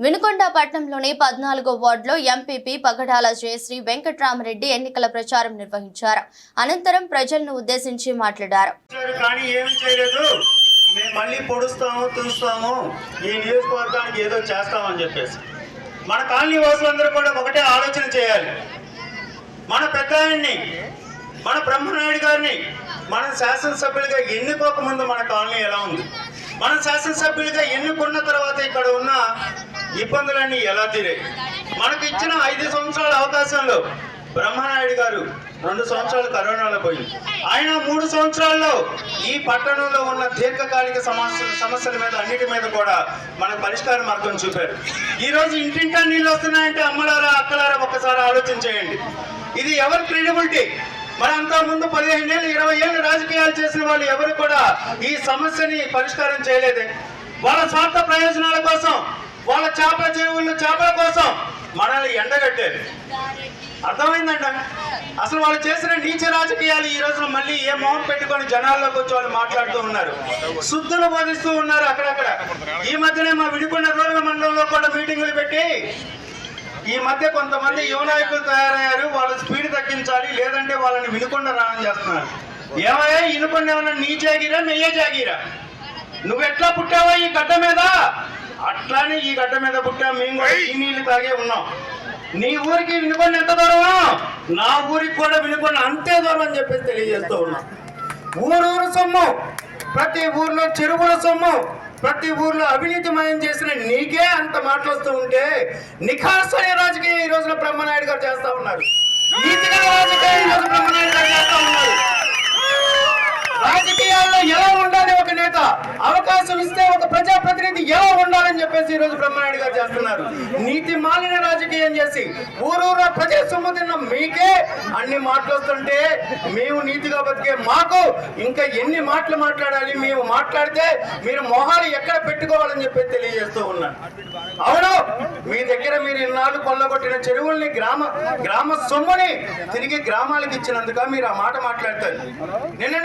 వినుకొండపట్నంలోని పద్నాలుగో వార్డులో ఎంపీపీ పగడాల జయశ్రీ వెంకట్రామరెడ్డి ఎన్నికల ప్రచారం నిర్వహించారు. అనంతరం ప్రజలను ఉద్దేశించి మాట్లాడారు. కానీ ఏమి చేయలేదు. మేము మళ్ళీ పొడుస్తాము తుడుస్తాము ఈ నియోజకవర్గానికి ఏదో చేస్తామని చెప్పేసి. మన కాలనీ వాసులందరూ కూడా ఒకటే ఆలోచన చేయాలి. మన పెద్ద మన బ్రహ్మనాయుడు గారిని మన శాసనసభ్యులుగా ఎన్నుకోకముందు మన కాలనీ ఎలా ఉంది? మన శాసనసభ్యులుగా ఎన్నుకున్న తర్వాత ఇక్కడ ఉన్న ఇబ్బందులన్నీ ఎలా తీరాయి? మనకు ఇచ్చిన ఐదు సంవత్సరాల అవకాశంలో బ్రహ్మనాయుడు గారు రెండు సంవత్సరాలు కరోనాలో పోయింది. ఆయన మూడు సంవత్సరాల్లో ఈ పట్టణంలో ఉన్న దీర్ఘకాలిక సమస్య సమస్యల మీద అన్నిటి మీద కూడా మనకు పరిష్కార మార్గం చూపారు. ఈరోజు ఇంటింటా నీళ్ళు వస్తున్నాయంటే అమ్మలారా అక్కలారా ఒక్కసారి ఆలోచన చేయండి. ఇది ఎవరి క్రెడిబిలిటీ? మరి అంతకుముందు ముందు పదిహేను ఏళ్ళు ఇరవై ఏళ్ళు రాజకీయాలు చేసిన వాళ్ళు ఎవరు కూడా ఈ సమస్యని పరిష్కారం చేయలేదే. వాళ్ళ స్వార్థ ప్రయోజనాల కోసం వాళ్ళ చేపల చెరువుల్లో చేపల కోసం మనల్ని ఎండగట్టారు. అర్థమైందంట? అసలు వాళ్ళు చేసిన నీచ రాజకీయాలు ఈ రోజున మళ్ళీ ఏ మౌన్ పెట్టుకొని జనాల్లోకి వచ్చి వాళ్ళు మాట్లాడుతూ ఉన్నారు. శుద్ధులు బోధిస్తూ ఉన్నారు అక్కడక్కడ. ఈ మధ్యనే మా విడికొండ రూరల్ మండలంలో కూడా మీటింగులు పెట్టి ఈ మధ్య కొంతమంది యువ నాయకులు తయారయ్యారు. వాళ్ళ స్పీడ్ తగ్గించాలి లేదంటే వాళ్ళని వినుకొండ రావడం చేస్తున్నారు. ఏమయ్యా వినుకొండ ఏమన్నా నీ జాగిరా మెయ్యే జాగిరా? నువ్వు ఎట్లా పుట్టావా ఈ గడ్డ మీద? అట్లానే ఈ గడ్డ మీద పుట్టా మేము కూడా ఈ నీళ్ళు తాగే ఉన్నాం. నీ ఊరికి వినుకొండ ఎంత దూరం నా ఊరికి కూడా వినుకొండ అంతే దూరం అని చెప్పేసి తెలియజేస్తూ ఉన్నాం. ఊరూరు సొమ్ము ప్రతి ఊర్లో చెరువుల సొమ్ము ప్రతి ఊర్లో అవినీతిమయం చేసిన నీకే అంత మాటలు వస్తూ ఉంటే నిఖార్సైన రాజకీయం ఈ రోజున బ్రహ్మనాయుడు గారు చేస్తా ఉన్నారు. నీతిగల రాజకీయం ఈ రోజు బ్రహ్మనాయుడు గారు చేస్తా ఉన్నారు. రాజకీయాల్లో ఎలా ఉండాలి ఒక నేత? అవకాశం ఎలా ఉండాలని చెప్పేసి ఈ రోజు బ్రహ్మనాయుడు గారు చేస్తున్నారు. నీతి మాలిన రాజకీయం చేసి ఊరూరా ప్రజల సొమ్ము తిన్న మీకే అన్ని మాటలు వస్తుంటే మేము నీతిగా బతికే మాకు ఇంకా ఎన్ని మాటలు మాట్లాడాలి మేము మాట్లాడితే మీరు మొహాలు ఎక్కడ పెట్టుకోవాలని చెప్పి తెలియజేస్తూ ఉన్నాను. అవును మీ దగ్గర మీరు ఇన్నాళ్ళు కొల్లగొట్టిన చెరువుల్ని గ్రామ గ్రామ సొమ్ముని తిరిగి గ్రామాలకు ఇచ్చినందుక మీరు ఆ మాట మాట్లాడతారు. నిన్ననే